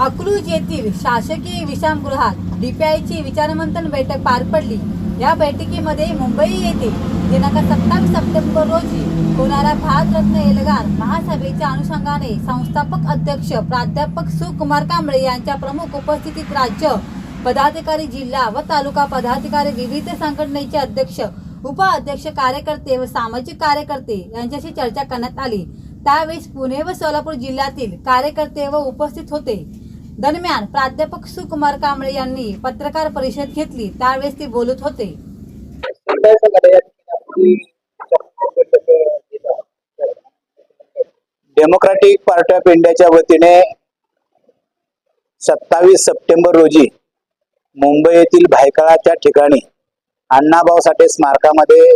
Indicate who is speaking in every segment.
Speaker 1: अकलूज येथील शासकीय विश्रामगृहात डीपीआयची विचारमंथन बैठक पार पडली. या बैठकीमध्ये मुंबई येथे दिनांक सत्तावीस सप्टेंबर रोजी होणाऱ्या भारतरत्न एल्गार महासभेच्या अनुषंगाने संस्थापक अध्यक्ष प्राध्यापक सुकुमार कांबळे यांच्या प्रमुख उपस्थितीत राज्य पदाधिकारी जिल्हा व तालुका पदाधिकारी विविध संघटनेचे अध्यक्ष उपाध्यक्ष कार्यकर्ते व सामाजिक कार्यकर्ते यांच्याशी चर्चा करण्यात आली. त्यावेळेस पुणे व सोलापूर जिल्ह्यातील कार्यकर्ते व उपस्थित होते. दरम्यान प्राध्यापक सुकुमार कांबळे यांनी पत्रकार परिषद घेतली त्यावेळेस ते बोलत होते.
Speaker 2: डेमोक्रॅटिक पार्टी ऑफ इंडियाच्या वतीने सत्तावीस सप्टेंबर रोजी मुंबई येथील भायखळाच्या ठिकाणी अण्णाभाऊ साठे स्मारकामध्ये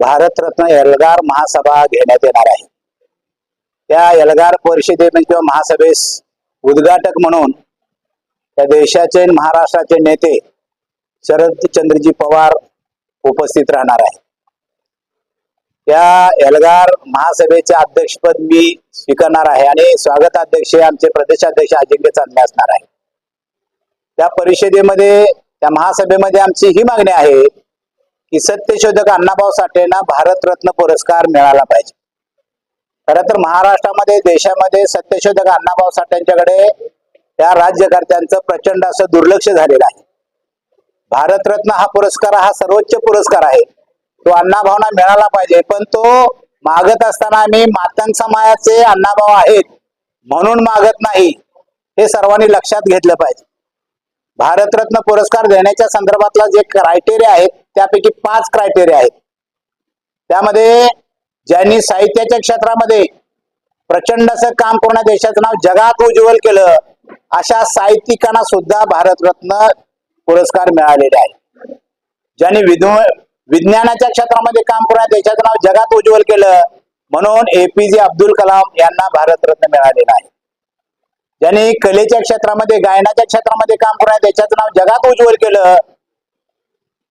Speaker 2: भारतरत्न एल्गार महासभा घेण्यात येणार आहे. त्या एल्गार परिषदे किंवा महासभेस उद्घाटक म्हणून त्या देशाचे महाराष्ट्राचे नेते शरदचंद्रजी पवार उपस्थित राहणार आहे त्या एल्गार महासभेचे अध्यक्षपद मी स्वीकारणार आहे आणि स्वागताध्यक्ष आमचे प्रदेशाध्यक्ष अजिंक्य चांदणे असणार आहे त्या परिषदेमध्ये त्या महासभेमध्ये आमची ही मागणी आहे की सत्यशोधक अण्णाभाऊ साठेंना भारतरत्न पुरस्कार मिळाला पाहिजे. खरं तर महाराष्ट्रामध्ये देशामध्ये सत्यशोधक अण्णाभाऊ साठ्यांच्याकडे त्या राज्यकर्त्यांचं प्रचंड असं दुर्लक्ष झालेलं आहे. भारतरत्न हा पुरस्कार हा सर्वोच्च पुरस्कार आहे. तो अण्णाभाऊना मिळाला पाहिजे पण तो मागत असताना मी मातंग समाजाचे अण्णाभाऊ आहेत म्हणून मागत नाही हे सर्वांनी लक्षात घेतलं पाहिजे. भारतरत्न पुरस्कार देण्याच्या संदर्भातला जे क्रायटेरिया आहेत त्यापैकी पाच क्रायटेरिया आहेत. त्यामध्ये ज्यांनी साहित्याच्या क्षेत्रामध्ये प्रचंड असं काम करून देशाचं नाव जगात उज्ज्वल केलं अशा साहित्यिकांना सुद्धा भारतरत्न पुरस्कार मिळालेले आहे ज्यांनी विज्ञानाच्या क्षेत्रामध्ये काम करून देशाचं नाव जगात उज्ज्वल केलं म्हणून एपीजे अब्दुल कलाम यांना भारतरत्न मिळालेला आहे. ज्यांनी कलेच्या क्षेत्रामध्ये गायनाच्या क्षेत्रामध्ये काम करून देशाचं नाव जगात उज्ज्वल केलं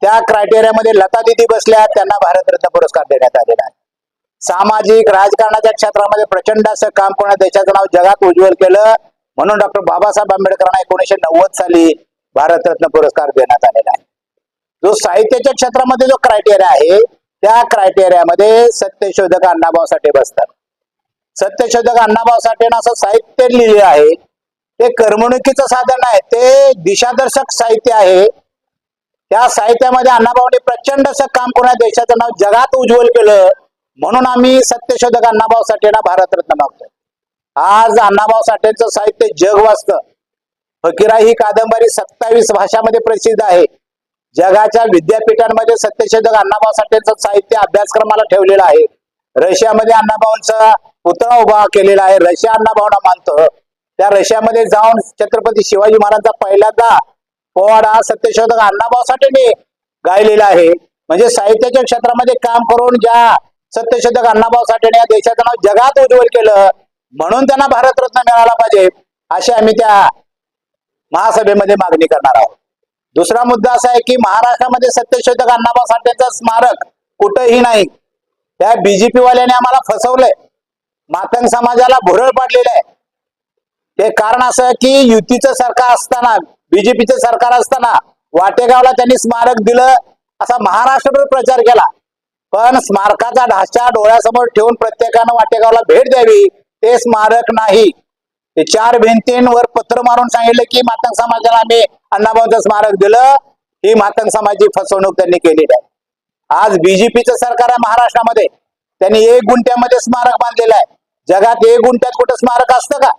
Speaker 2: त्या क्रायटेरियामध्ये लता दिदी बसल्या त्यांना भारतरत्न पुरस्कार देण्यात आलेला आहे. सामाजिक राजकारणाच्या क्षेत्रामध्ये प्रचंड असं काम करून देशाचं नाव जगात उज्ज्वल केलं. म्हणून डॉक्टर बाबासाहेब आंबेडकरांना एकोणीशे नव्वद साली भारतरत्न पुरस्कार देण्यात आलेला आहे. जो साहित्याच्या क्षेत्रामध्ये जो क्रायटेरिया आहे त्या क्रायटेरियामध्ये सत्यशोधक अण्णाभाऊ साठे बसतात. सत्यशोधक अण्णाभाऊ साठेनं असं साहित्य लिहिले आहे. ते करमणुकीचं साधन आहे ते दिशादर्शक साहित्य आहे. त्या साहित्यामध्ये अण्णाभाऊने प्रचंड असं काम करून देशाचं नाव जगात उज्ज्वल केलं. म्हणून आम्ही सत्यशोधक अण्णाभाऊ साठेंना भारतरत्न मागतो. आज अण्णाभाऊ साठेंचं साहित्य जग वाचतं. फकीरा ही कादंबरी सत्तावीस भाषामध्ये प्रसिद्ध आहे. जगाच्या विद्यापीठांमध्ये सत्यशोधक अण्णाभाऊ साठेंचं साहित्य अभ्यासक्रमाला ठेवलेलं आहे. रशियामध्ये अण्णाभाऊंचा पुतळा उभा केलेला आहे. रशिया अण्णाभाऊंना मानतो. त्या रशियामध्ये जाऊन छत्रपती शिवाजी महाराजांचा पहिल्यांदा पोवाडा सत्यशोधक अण्णाभाऊ साठेने गायलेला आहे. म्हणजे साहित्याच्या क्षेत्रामध्ये काम करून ज्या सत्यशोधक अण्णाभाऊ साठेने या देशाचं नाव जगात उज्ज्वल केलं. म्हणून त्यांना भारतरत्न मिळाला पाहिजे. अशी आम्ही त्या महासभेमध्ये मागणी करणार आहोत. दुसरा मुद्दा असा आहे की महाराष्ट्रामध्ये सत्यशोधक अण्णाभाऊ साठेंचं स्मारक कुठंही नाही. त्या बीजेपी वाल्याने आम्हाला फसवलंय. मातंग समाजाला भुरळ पाडलेलं आहे. ते कारण असं की युतीचं सरकार असताना बीजेपीचं सरकार असताना वाटेगावला त्यांनी स्मारक दिलं असा महाराष्ट्रभर प्रचार केला. पण स्मारकाचा ढाचा डोळ्यासमोर ठेवून प्रत्येकानं वाटेगावला भेट द्यावी ते स्मारक नाही. ते चार भिंतींवर पत्र मारून सांगितलं की मातंग समाजाला आम्ही अण्णाभाऊचं स्मारक दिलं ही मातंग समाजाची फसवणूक त्यांनी केलेली आहे. आज बीजेपीचं सरकार आहे महाराष्ट्रामध्ये. त्यांनी एक गुंठ्यामध्ये स्मारक बांधलेलं आहे. जगात एक गुंठ्यात कुठं स्मारक असतं का?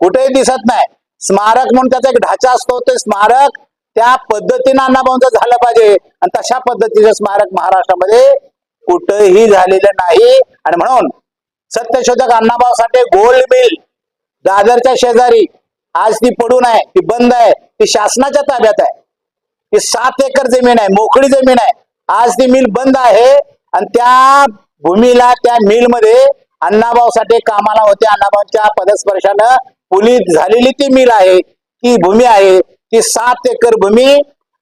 Speaker 2: कुठेही दिसत नाही. स्मारक म्हणून त्याचा एक ढाचा असतो ते स्मारक त्या पद्धतीनं अण्णाभाऊंचं झालं पाहिजे. आणि तशा पद्धतीचं स्मारक महाराष्ट्रामध्ये कुठंही झालेलं नाही. आणि म्हणून सत्यशोधक अण्णाभाऊ साठे गोल्ड मिल दादरच्या शेजारी आज ती पडून आहे ती बंद आहे ती शासनाच्या ताब्यात आहे. ती सात एकर जमीन आहे मोकळी जमीन आहे. आज ती मिल बंद आहे. आणि त्या भूमीला त्या मिलमध्ये अण्णाभाऊ साठे कामाला होते. अण्णाभाऊच्या पदस्पर्शानं पुलीत झालेली ती मिल आहे. ती भूमी आहे. ती सात एकर भूमी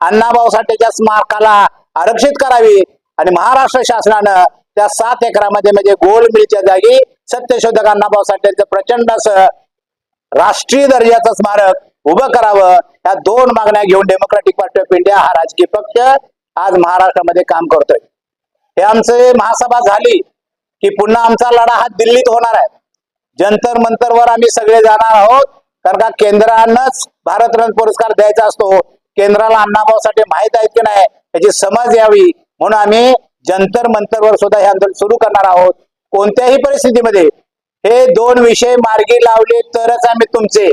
Speaker 2: अण्णाभाऊ साठेच्या स्मारकाला आरक्षित करावी. आणि महाराष्ट्र शासनानं त्या सात एकरामध्ये म्हणजे गोल मिलच्या जागी सत्यशोधक अण्णाभाऊ साठेंचं प्रचंड असं राष्ट्रीय दर्जाचं स्मारक उभं करावं. या दोन मागण्या घेऊन डेमोक्रॅटिक पार्टी ऑफ इंडिया हा राजकीय पक्ष आज महाराष्ट्रामध्ये काम करतोय. हे आमचे महासभा झाली की पुन्हा आमचा लढा हा दिल्लीत होणार आहे. जंतर मंतरवर आम्ही सगळे जाणार आहोत. कारण का केंद्रानंच भारतरत्न पुरस्कार द्यायचा असतो. केंद्राला अण्णाभाऊसाठी माहीत आहेत की नाही याची समज यावी म्हणून आम्ही जंतर मंतरवर सुद्धा हे आंदोलन सुरू करणार आहोत. कोणत्याही परिस्थितीमध्ये हे दोन विषय मार्गी लावले तरच आम्ही तुमचे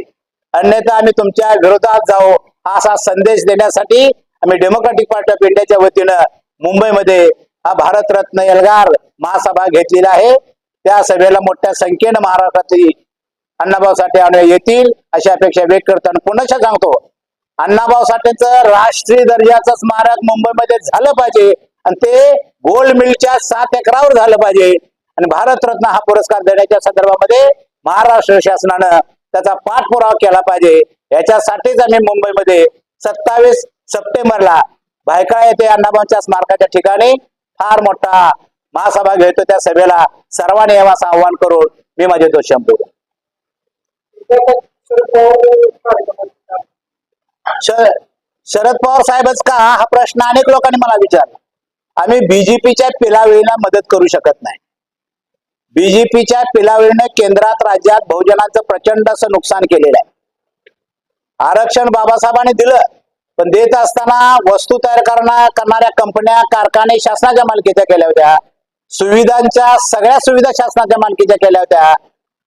Speaker 2: अन्यथा आम्ही तुमच्या विरोधात जाऊ असा संदेश देण्यासाठी आम्ही डेमोक्रेटिक पार्टी ऑफ इंडियाच्या वतीनं मुंबईमध्ये हा भारतरत्न एल्गार महासभा घेतलेला आहे. त्या सभेला मोठ्या संख्येनं महाराष्ट्रातली अण्णाभाऊ साठे आणि येतील अशी अपेक्षा व्यक्त करताना पुन्हा सांगतो अण्णाभाऊ साठेचं राष्ट्रीय दर्जाचं स्मारक मुंबईमध्ये झालं पाहिजे आणि ते गोल्ड मिलच्या सात एकरावर झालं पाहिजे. आणि भारतरत्न हा पुरस्कार देण्याच्या संदर्भामध्ये महाराष्ट्र शासनानं त्याचा पाठपुरावा केला पाहिजे. याच्यासाठीच आम्ही मुंबईमध्ये सत्तावीस सप्टेंबरला भायखळा येथे अण्णाभाऊंच्या स्मारकाच्या ठिकाणी फार मोठा महासभा घेतो. त्या सभेला सर्वांनी आव्हान आवाहन करून मी माझे दोष संपवतो. शरद पवार साहेबच का? हा प्रश्न अनेक लोकांनी मला विचारला. आम्ही बीजेपीच्या पिलावळीला मदत करू शकत नाही. बीजेपीच्या पिलावळीने केंद्रात राज्यात बहुजनांचं प्रचंड असं नुकसान केलेलं आहे. आरक्षण बाबासाहेबांनी दिलं पण देत असताना वस्तू तयार करणार करणाऱ्या कंपन्या कारखाने शासनाच्या मालकीच्या केल्या होत्या. सुविधांच्या सगळ्या सुविधा शासनाच्या मालकीच्या केल्या होत्या.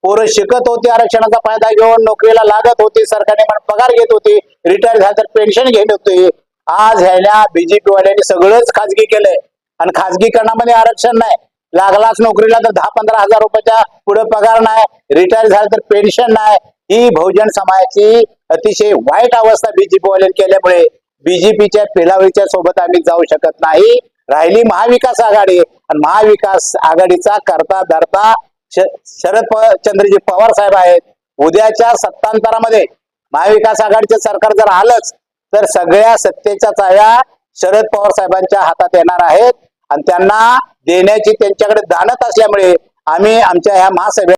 Speaker 2: पोरं शिकत होती आरक्षणाचा फायदा घेऊन नोकरीला लागत होती सरकारने पण पगार घेत होती रिटायर झालं तर पेन्शन घेत होती. आज ह्याला बीजेपी वाल्यांनी सगळंच खाजगी केलंय. आणि खाजगीकरणामध्ये आरक्षण नाही. लागलाच नोकरीला तर दहा पंधरा हजार रुपयाच्या पुढे पगार नाही. रिटायर झालं तर पेन्शन नाही. ही बहुजन समाजाची अतिशय वाईट अवस्था बीजेपी वाल्यांनी केल्यामुळे बीजेपीच्या पेलावळीच्या सोबत आम्ही जाऊ शकत नाही. राहिली महाविकास आघाडी. आणि महाविकास आघाडीचा करता धरता शरद प- चंद्रजी पवार साहेब आहेत. उद्याच्या सत्तांतरामध्ये महाविकास आघाडीचे सरकार जर आलंच तर सगळ्या सत्तेच्या चाव्या शरद पवार साहेबांच्या हातात येणार आहेत. आणि त्यांना देण्याची त्यांच्याकडे दानत असल्यामुळे आम्ही आमच्या ह्या महासभेत